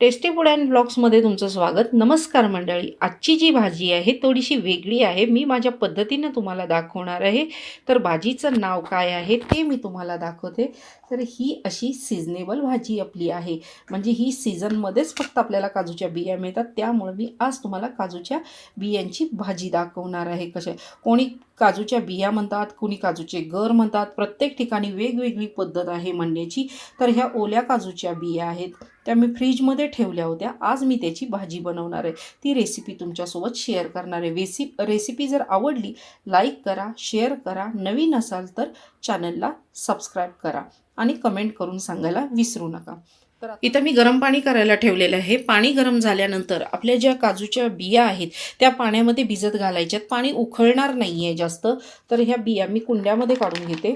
Tasty food and ब्लॉग्समध्ये तुमचं स्वागत. नमस्कार मंडळी. आजची जी भाजी आहे थोडीशी वेगळी आहे. मी माझ्या पद्धतीनं तुम्हाला दाखवणार आहे. तर भाजीचं नाव काय आहे ते मी तुम्हाला दाखवते. तर ही अशी सिजनेबल भाजी आपली आहे. म्हणजे ही सीझनमध्येच फक्त आपल्याला काजूच्या बिया मिळतात. त्यामुळे मी आज तुम्हाला काजूच्या बियांची भाजी दाखवणार आहे. कशा कोणी काजूच्या बिया म्हणतात कोणी काजूचे गर म्हणतात. प्रत्येक ठिकाणी वेगवेगळी पद्धत आहे म्हणण्याची. तर ह्या ओल्या काजूच्या बिया आहेत. त्या मी फ्रीजमध्ये ठेवल्या होत्या. आज मी त्याची भाजी बनवणार आहे. ती रेसिपी तुमच्यासोबत शेअर करणार आहे. रेसि रेसिपी जर आवडली लाईक करा शेअर करा. नवीन असाल तर चॅनलला सबस्क्राईब करा आणि कमेंट करून सांगायला विसरू नका. तर इथं मी गरम पाणी करायला ठेवलेलं आहे. पाणी गरम झाल्यानंतर आपल्या ज्या काजूच्या बिया आहेत त्या पाण्यामध्ये भिजत घालायच्यात. पाणी उखळणार नाही आहे जास्त. तर ह्या बिया मी कुंड्यामध्ये काढून घेते.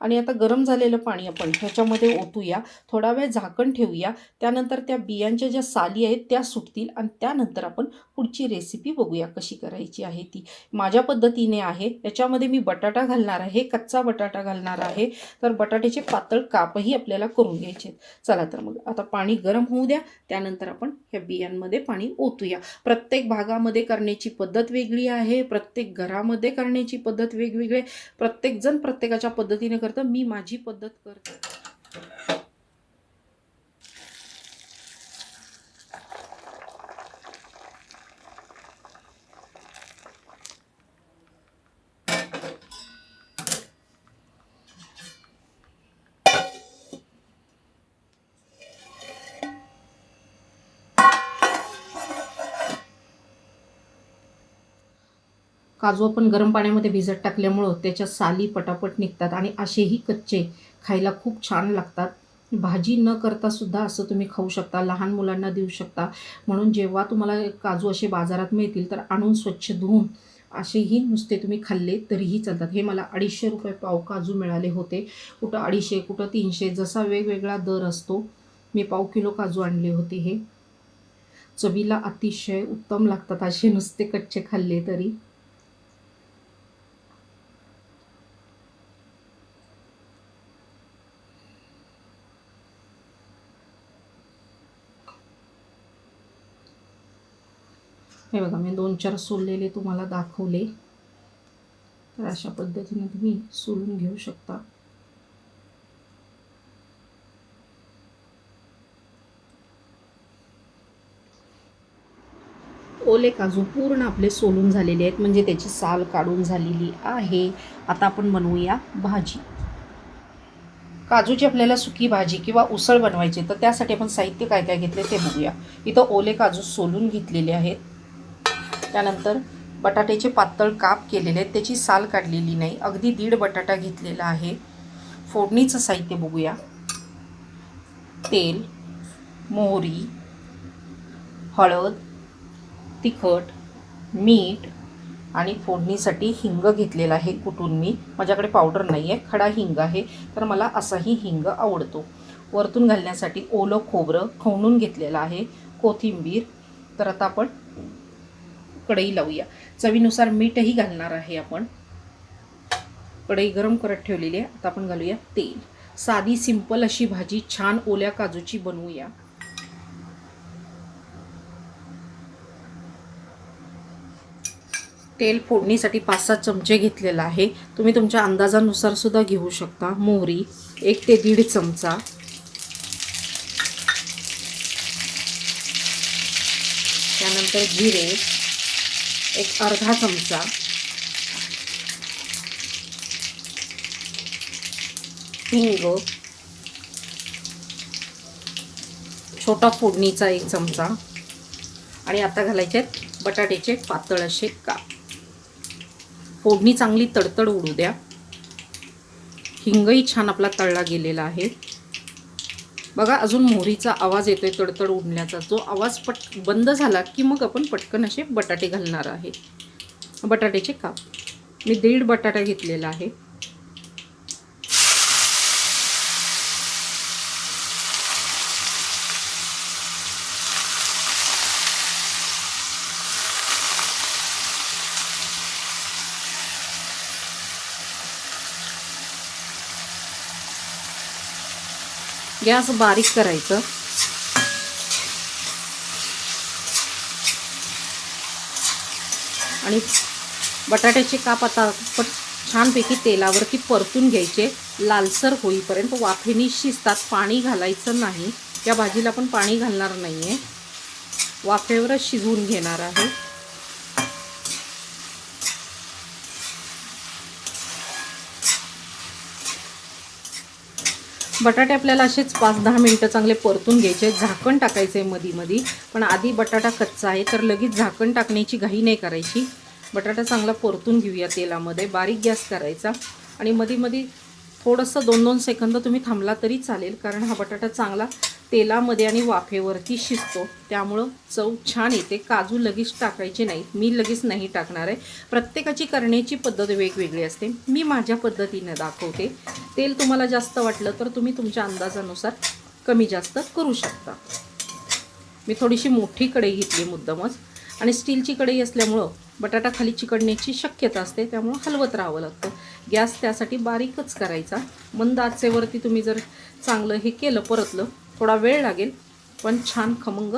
आणि आता गरम झालेलं पाणी आपण ह्याच्यामध्ये ओतूया. थोडा वेळ झाकण ठेवूया. त्यानंतर त्या बियांच्या ज्या साली आहेत त्या सुटतील आणि त्यानंतर आपण पुढची रेसिपी बघूया कशी करायची आहे ती. माझ्या पद्धतीने आहे. याच्यामध्ये मी बटाटा घालणार आहे कच्चा बटाटा घालणार आहे. तर बटाट्याचे पातळ कापही आपल्याला करून घ्यायचे चला तर मग आता पाणी गरम होऊ द्या. त्यानंतर आपण ह्या बियांमध्ये पाणी ओतूया. प्रत्येक भागामध्ये करण्याची पद्धत वेगळी आहे. प्रत्येक घरामध्ये करण्याची पद्धत वेगवेगळी आहे. प्रत्येकजण प्रत्येकाच्या पद्धतीने करतं. मी माझी पद्धत करते. काजू आपण गरम पाण्यामध्ये भिजत टाकल्यामुळं त्याच्या साली पटापट निघतात आणि असेही कच्चे खायला खूप छान लागतात. भाजी न करता सुद्धा असं तुम्ही खाऊ शकता लहान मुलांना देऊ शकता. म्हणून जेव्हा तुम्हाला काजू असे बाजारात मिळतील तर आणून स्वच्छ धुवून असेही नुसते तुम्ही खाल्ले तरीही चालतात. हे मला अडीचशे रुपये पाव काजू मिळाले होते. कुठं अडीचशे कुठं तीनशे जसा वेगवेगळा दर असतो मी पाव किलो काजू आणले होते हे. चवीला अतिशय उत्तम लागतात असे नुसते कच्चे खाल्ले तरी. हे बघा मी दोन चार सोललेले तुम्हाला दाखवले. तर अशा पद्धतीने तुम्ही सोलून घेऊ शकता. ओले काजू पूर्ण आपले सोलून झालेले आहेत म्हणजे त्याची साल काढून झालेली आहे. आता आपण बनवूया भाजी. काजूची आपल्याला सुकी भाजी किंवा उसळ बनवायची तर त्यासाठी आपण साहित्य काय काय घेतले ते बघूया. इथं ओले काजू सोलून घेतलेले आहेत. त्यानंतर बटाट्याचे पातळ काप केलेले आहेत त्याची साल काढलेली नाही. अगदी दीड बटाटा घेतलेला आहे. फोडणीचं साहित्य बघूया. तेल मोहरी हळद तिखट मीठ आणि फोडणीसाठी हिंग घेतलेला आहे कुटून मी? माझ्याकडे पावडर नाही आहे खडा हिंग आहे तर मला असाही हिंग आवडतो. वरतून घालण्यासाठी ओलं खोबरं खवणून घेतलेलं आहे कोथिंबीर. तर आता आपण कढई लावूया. चवीनुसार मीठही घालणार आहे आपण. कढई गरम करत ठेवलेली आहे. आता आपण घालूया तेल. साधी सिंपल अशी भाजी छान ओल्या काजूची बनवूया. तेल फोडणीसाठी पाच सात चमचे घेतलेला आहे. तुम्ही तुमच्या अंदाजानुसार सुद्धा घेऊ शकता. मोहरी एक ते दीड चमचा. त्यानंतर जिरे एक अर्धा चमचा. हिंग छोटा फोडणीचा एक चमचा. आणि आता घालायचे आहेत बटाट्याचे पातळ असे काप. फोडणी चांगली तडतड उडू द्या. हिंगही छान आपला तळला गेलेला आहे. बघा अजून मोहरीचा आवाज येतोय तडतड उडण्याचा. जो आवाज पट बंद झाला की मग आपण पटकन असे बटाटे घालणार आहे. बटाट्याचे काप. मी दीड बटाटा घेतलेला आहे. गॅस बारीक करायचं. आणि बटाट्याचे काप आता छानपैकी तेलावरती परतून घ्यायचे. लालसर होईपर्यंत वाफेनी शिजतात. पाणी घालायचं नाही. या भाजीला पण पाणी घालणार नाही आहे वाफेवरच शिजवून घेणार आहे. बटाटे आपल्याला असेच पाच दहा मिनटं चांगले परतून घ्यायचे. झाकण टाकायचं आहे मधी मधी. पण आधी बटाटा कच्चा आहे तर लगेच झाकण टाकण्याची घाई नाही करायची. बटाटा चांगला परतून घेऊया तेलामध्ये. बारीक गॅस करायचा. आणि मधी मधी थोडंसं दोन दोन सेकंद तुम्ही थांबला तरी चालेल कारण हा बटाटा चांगला तेलामध्ये आणि वाफेवरती शिजतो. त्यामुळं चव छान येते. काजू लगेच टाकायचे नाही मी लगेच नाही टाकणार आहे. प्रत्येकाची करण्याची पद्धत वेगवेगळी असते. मी माझ्या पद्धतीनं दाखवते. तेल तुम्हाला जास्त वाटलं तर तुम्ही तुमच्या अंदाजानुसार कमी जास्त करू शकता. मी थोडीशी मोठी कढई घेतली मुद्दामच. आणि स्टीलची कढई असल्यामुळं बटाटा खाली चिकडण्याची शक्यता असते त्यामुळं हलवत राहावं लागतं. गॅस त्यासाठी बारीकच करायचा. मंद आचेवरती तुम्ही जर चांगलं हे केलं परतलं थोडा वेळ लागेल पण छान खमंग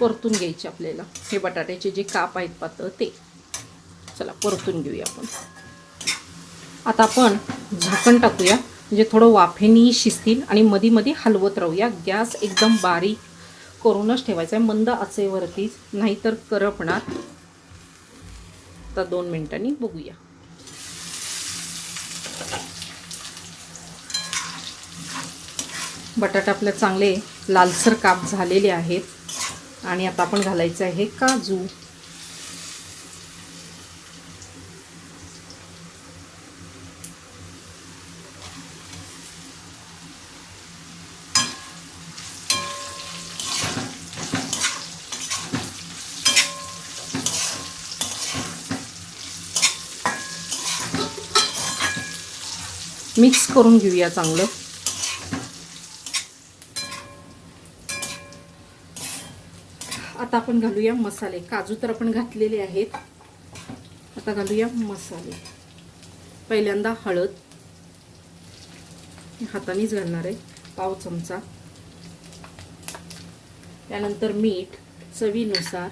परतून घ्यायचे आपल्याला. हे बटाट्याचे जे काप आहेत पातळ ते. चला परतून घेऊया आपण. आता आपण झाकण टाकूया. म्हणजे थोडं वाफेनी शिजतील आणि मधी मधी हलवत राहूया. गॅस एकदम बारीक करूनच ठेवायचा आहे. मंद आचेवरतीच नाहीतर करपणार. आता दोन मिनिटांनी बघूया. बटाटा आपले चांगले लालसर काप झालेले आहेत. आणि आता आपण घालायचं आहे काजू. मिक्स करून घेऊया चांगलं. आता आपण घालूया मसाले. काजू तर आपण घातलेले आहेत. आता घालूया मसाले. पहिल्यांदा हळद. हातानेच घालणार आहे. पाव चमचा. त्यानंतर मीठ चवीनुसार.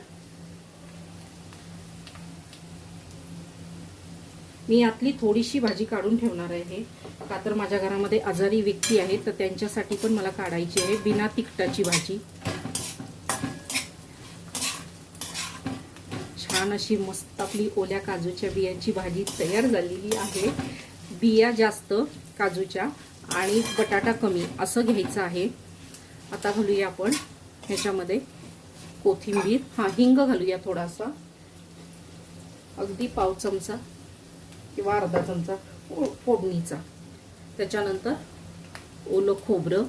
मी यातली थोडीशी भाजी काढून ठेवणार आहे. का तर माझ्या घरामध्ये आजारी व्यक्ती आहेत तर त्यांच्यासाठी पण मला काढायची आहे. बिना तिखटाची भाजी. छान अशी मस्त आपली ओल्या काजूच्या बियांची भाजी तयार झालेली आहे. बिया जास्त काजूच्या आणि बटाटा कमी असं घ्यायचं आहे. आता घालूया आपण ह्याच्यामध्ये कोथिंबीर. हा हिंग घालूया थोडासा. अगदी पाव चमचा किंवा अर्धा चमचा फो- फोडणीचा. त्याच्यानंतर ओलं खोबरं.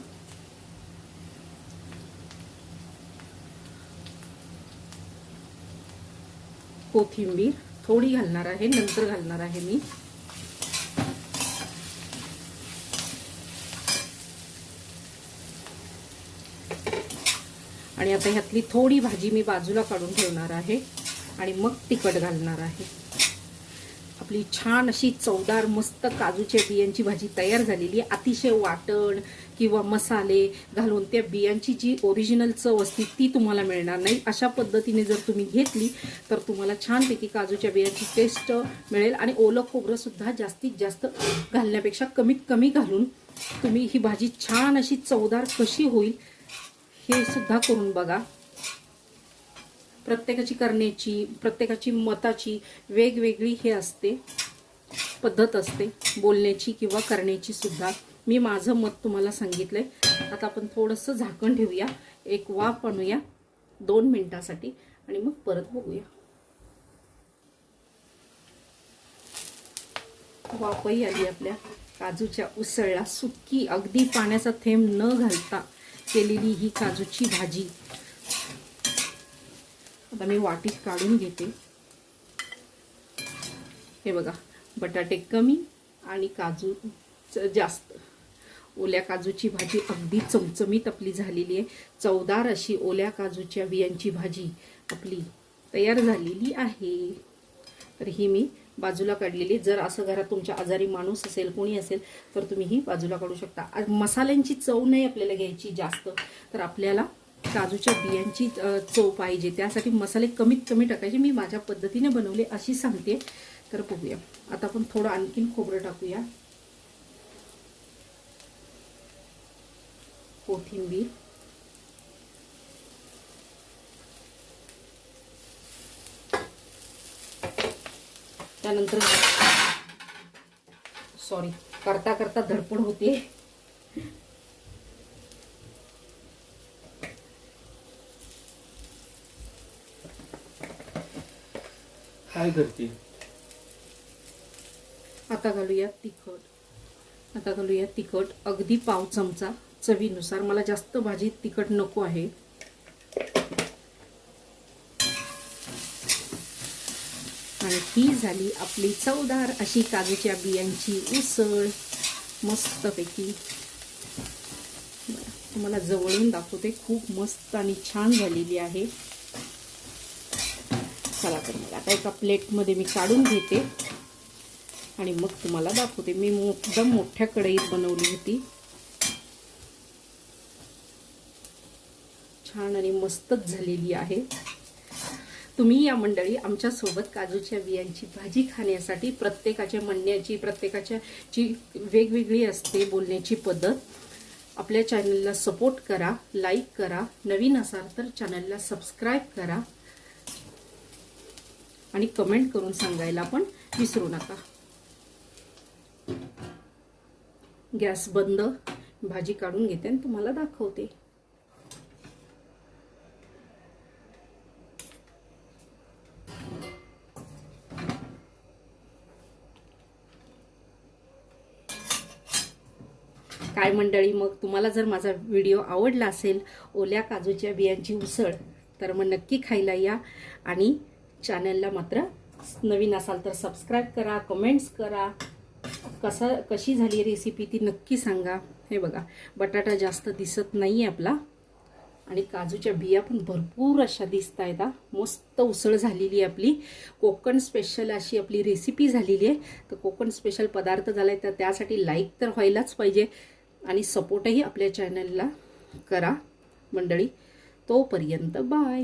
कोथिंबीर थोडी घालणार आहे नंतर घालणार आहे मी. आणि आता ह्यातली थोडी भाजी मी बाजूला काढून ठेवणार आहे आणि मग तिखट घालणार आहे. आपली छान अशी चवदार मस्त काजूच्या बियांची भाजी तयार झालेली आहे. अतिशय वाटण किंवा मसाले घालून त्या बियांची जी ओरिजिनल चव असते ती तुम्हाला मिळणार नाही. अशा पद्धतीने जर तुम्ही घेतली तर तुम्हाला छानपैकी काजूच्या बियांची टेस्ट मिळेल आणि ओलं खोबरंसुद्धा जास्तीत जास्त घालण्यापेक्षा कमीत कमी घालून तुम्ही ही भाजी छान अशी चवदार कशी होईल हे सुद्धा करून बघा. प्रत्येकाची करण्याची प्रत्येकाची मताची वेगवेगळी हे असते पद्धत असते बोलण्याची किंवा करण्याची सुद्धा. मी माझं मत तुम्हाला सांगितलंय. आता आपण थोडंसं झाकण ठेवूया. एक वाफ आणूया. दोन मिनटासाठी. आणि मग परत बघूया. वाफही आली आपल्या. काजूच्या उसळला सुकी अगदी पाण्याचा थेंब न घालता केलेली ही काजूची भाजी. आता मी वाटीत काढून घेते. हे बघा बटाटे कमी आणि काजू जास्त. ओल्या काजूची भाजी अगदी चमचमीत आपली झालेली आहे. चवदार अशी ओल्या काजूच्या बियांची भाजी आपली तयार झालेली आहे. तर ही मी बाजूला काढलेली. जर असं घरात तुमच्या आजारी माणूस असेल कोणी असेल तर तुम्ही ही बाजूला काढू शकता. मसाल्यांची चव नाही आपल्याला घ्यायची जास्त. तर आपल्याला काजूच्या बियांची चव पाहिजे. त्यासाठी मसाले कमीत कमी टाकायचे. मी माझ्या पद्धतीने बनवले अशी सांगते. तर बघूया. आता आपण थोडं आणखीन खोबरं टाकूया. कोथिंबीर. त्यानंतर सॉरी करता करता धडपड होते. काय करते? आता घालूया तिखट. आता घालूया तिखट. अगदी पाव चमचा चवीनुसार. मला जास्त भाजी तिखट नको आहे. आणि ही झाली आपली चवदार अशी काजूच्या बियांची उसळ. मस्तपैकी. तुम्हाला जवळून दाखवते. खूप मस्त आणि छान झालेली आहे. चला तर मग आता एका प्लेटमध्ये मी काढून घेते. आणि मग तुम्हाला दाखवते. मी एकदम मोठ्या कढईत बनवली होती. छान आणि मस्तच झालेली आहे. तुम्ही या मंडळी आमच्यासोबत काजूच्या बियांची भाजी खाण्यासाठी प्रत्येकाच्या म्हणण्याची प्रत्येकाच्या जी वेगवेगळी असते बोलण्याची पद्धत. आपल्या चॅनलला सपोर्ट करा लाईक करा. नवीन असाल तर चॅनलला सबस्क्राईब करा. आणि कमेंट करून सांगायला पण विसरू नका. गॅस बंद भाजी काढून घेते आणि तुम्हाला दाखवते. काय मंडळी मग तुम्हाला जर माझा व्हिडिओ आवडला असेल ओल्या काजूच्या बियांची उसळ तर मग नक्की खायला या. आणि चॅनलला मात्र नवीन असाल तर सबस्क्राईब करा कमेंट्स करा. कसा कशी झाली रेसिपी ती नक्की सांगा. हे बघा बटाटा जास्त दिसत नाही आहे आपला. आणि काजूच्या बिया पण भरपूर अशा दिसत आहेत मस्त उसळ झालेली आहे आपली. कोकण स्पेशल अशी आपली रेसिपी झालेली आहे. तर कोकण स्पेशल पदार्थ झाला आहे तर त्यासाठी लाईक तर व्हायलाच पाहिजे. आणि सपोर्टही आपल्या चॅनलला करा. मंडळी तोपर्यंत बाय